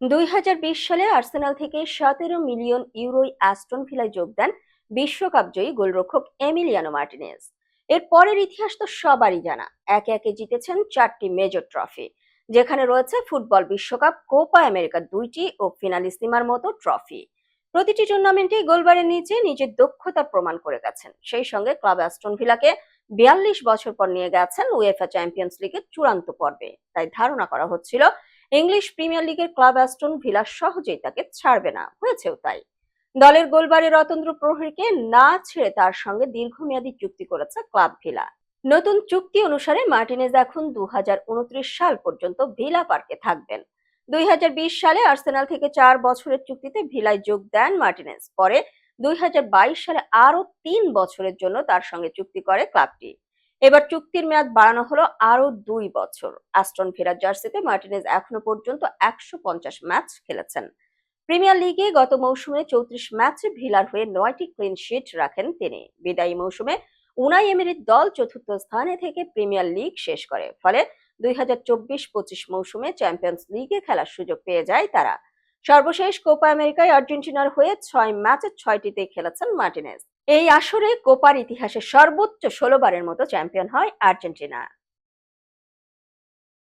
দুই হাজার বিশ সালে আর্সেনাল থেকে সতেরো মিলিয়ন ইউরোই অ্যাস্টন ভিলায় যোগ দেন বিশ্বকাপ জয়ী গোলরক্ষক এমিলিয়ানো মার্টিনেজ। এর পরের ইতিহাস তো সবারই জানা। একে একে জিতেছেন চারটি মেজর ট্রফি, যেখানে রয়েছে ফুটবল বিশ্বকাপ, কোপা আমেরিকা দুইটি ও ফিনালিসিমার মতো ট্রফি। প্রতিটি টুর্নামেন্টে গোলবারের নিচে নিজের দক্ষতা প্রমাণ করে গেছেন। সেই সঙ্গে ক্লাব অ্যাস্টন ভিলাকে বিয়াল্লিশ বছর পর নিয়ে গেছেন উয়েফা চ্যাম্পিয়ন্স লিগের চূড়ান্ত পর্বে। তাই ধারণা করা হচ্ছিল ইংলিশ প্রিমিয়ার লিগের ক্লাব অ্যাস্টন ভিলা সহজেই তাকে ছাড়বে না। হয়েছেও তাই। দলের গোলবারে রতন্দ্র প্রহরীকে না ছেড়ে তার সঙ্গে দীর্ঘমেয়াদী চুক্তি করেছে ক্লাব ভিলা। নতুন চুক্তি অনুসারে মার্টিনেজ এখন দুই হাজার উনত্রিশ সাল পর্যন্ত ভিলা পার্কে থাকবেন। দুই হাজার বিশ সালে আর্সেনাল থেকে চার বছরের চুক্তিতে ভিলায় যোগ দেন মার্টিনেজ। পরে দুই হাজার বাইশ সালে আরও তিন বছরের জন্য তার সঙ্গে চুক্তি করে ক্লাবটি। এবার চুক্তির মেয়াদ বাড়ানো হলো আরও দুই বছর। অ্যাস্টন ভিলার জার্সিতে মার্টিনেজ এখনও পর্যন্ত একশো পঞ্চাশ ম্যাচ খেলেছেন। প্রিমিয়ার লিগে গত মৌসুমে চৌত্রিশ ম্যাচে ভিলার হয়ে নয়টি ক্লিন শিট রাখেন তিনি। বিদায়ী মৌসুমে উনাই এমিরির দল চতুর্থ স্থানে থেকে প্রিমিয়ার লিগ শেষ করে। ফলে দুই হাজার চব্বিশ পঁচিশ মৌসুমে চ্যাম্পিয়ন্স লিগে খেলার সুযোগ পেয়ে যায় তারা। সর্বশেষ কোপা আমেরিকায় আর্জেন্টিনার হয়ে ছয় ম্যাচে ছয়টিতে খেলেছেন মার্টিনেজ। এই আসরে কোপার ইতিহাসে সর্বোচ্চ ষোলো বারের মতো চ্যাম্পিয়ন হয় আর্জেন্টিনা।